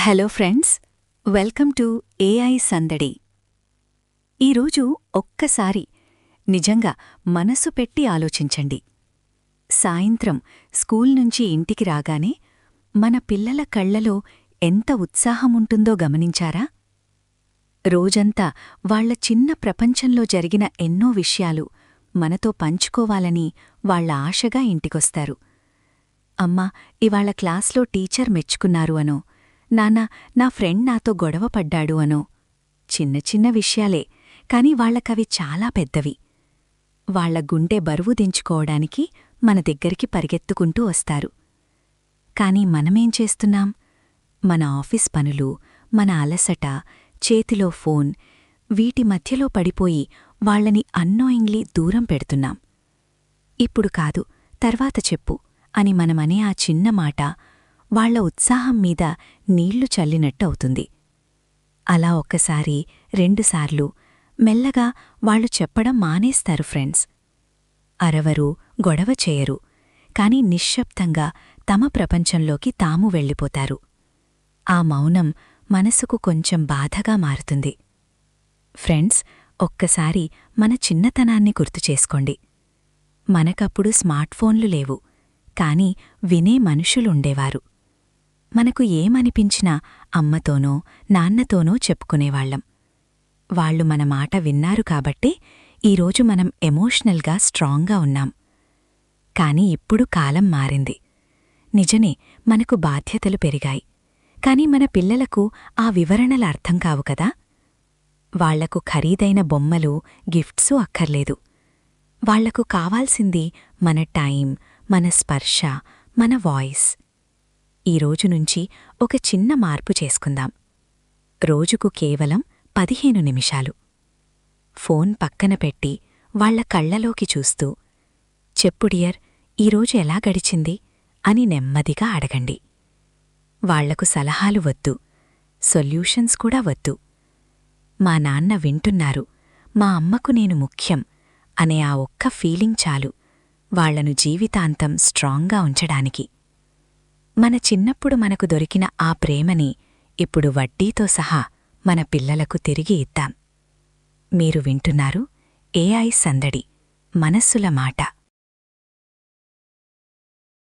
Hello friends welcome to AI Sandadi. ఈరోజు ఒక్కసారి నిజంగా మనసు పెట్టి ఆలోచించండి. సాయంత్రం స్కూల్ నుంచి ఇంటికి రాగానే మన పిల్లల కళ్ళలో ఎంత ఉత్సాహముంటుందో గమనించారా? రోజంతా వాళ్ళ చిన్న ప్రపంచంలో జరిగిన ఎన్నో విషయాలు మనతో పంచుకోవాలని వాళ్ళ ఆశగా ఇంటికొస్తారు. అమ్మా ఇవాళ క్లాస్లో టీచర్ మెచ్చుకున్నారు అనో నానా నా ఫ్రెండ్ నాతో గొడవ పడ్డాడు అనో. చిన్న చిన్న విషయాలే కాని వాళ్ళకవి చాలా పెద్దవి. వాళ్ళ గుండె బరువు దించుకోవడానికి మన దగ్గరికి పరిగెత్తుకుంటూ వస్తారు. కాని మనమేం చేస్తున్నాం? మన ఆఫీస్ పనులు మన అలసట చేతిలో ఫోన్ వీటి మధ్యలో పడిపోయి వాళ్ళని అన్నోయింగ్లీ దూరం పెడుతున్నాం. ఇప్పుడు కాదు తర్వాత చెప్పు అని మనమనే ఆ చిన్న మాట వాళ్ళ ఉత్సాహం మీద నీళ్ళు చల్లినట్టు అవుతుంది. అలా ఒక్కసారి రెండుసార్లు మెల్లగా వాళ్ళు చెప్పడం మానేస్తారు ఫ్రెండ్స్. అరవరు గొడవ చేయరు కాని నిశ్శబ్దంగా తమ ప్రపంచంలోకి తాము వెళ్ళిపోతారు. ఆ మౌనం మనసుకు కొంచెం బాధగా మారుతుంది. ఫ్రెండ్స్ ఒక్కసారి మన చిన్నతనాన్ని గుర్తుచేసుకోండి మనకప్పుడు స్మార్ట్ఫోన్లు లేవు కాని వినే మనుషులుండేవారు. మనకు ఏమనిపించినా అమ్మతోనో నాన్నతోనో చెప్పుకునేవాళ్ళం వాళ్ళు మన మాట విన్నారు కాబట్టే ఈరోజు మనం ఎమోషనల్గా స్ట్రాంగ్గా ఉన్నాం. కాని ఇప్పుడు కాలం మారింది. నిజమే మనకు బాధ్యతలు పెరిగాయి. కాని మన పిల్లలకు ఆ వివరణల అర్థం కావు కదా? వాళ్ళకు ఖరీదైన బొమ్మలు గిఫ్ట్సు అక్కర్లేదు. వాళ్ళకు కావాల్సింది మన టైం మన స్పర్శ మన వాయిస్. ఈ నుంచి ఒక చిన్న మార్పు చేసుకుందాం. రోజుకు కేవలం పదిహేను నిమిషాలు. ఫోన్ పక్కన పెట్టి వాళ్ళ కళ్ళలోకి చూస్తూ చెప్పుడియర్ ఈరోజు ఎలా గడిచింది? అని నెమ్మదిగా అడగండి. వాళ్ళకు సలహాలు వద్దు. సొల్యూషన్స్ కూడా వద్దు. మా నాన్న వింటున్నారు మా అమ్మకు నేను ముఖ్యం అనే ఆ ఒక్క ఫీలింగ్ చాలు. వాళ్ళను జీవితాంతం స్ట్రాంగ్గా ఉంచడానికి. మన చిన్నప్పుడు మనకు దొరికిన ఆ ప్రేమని ఇప్పుడు వడ్డీతో సహా మన పిల్లలకు తిరిగి ఇద్దాం. మీరు వింటున్నారు ఏఐ సందడి మనస్సుల మాట.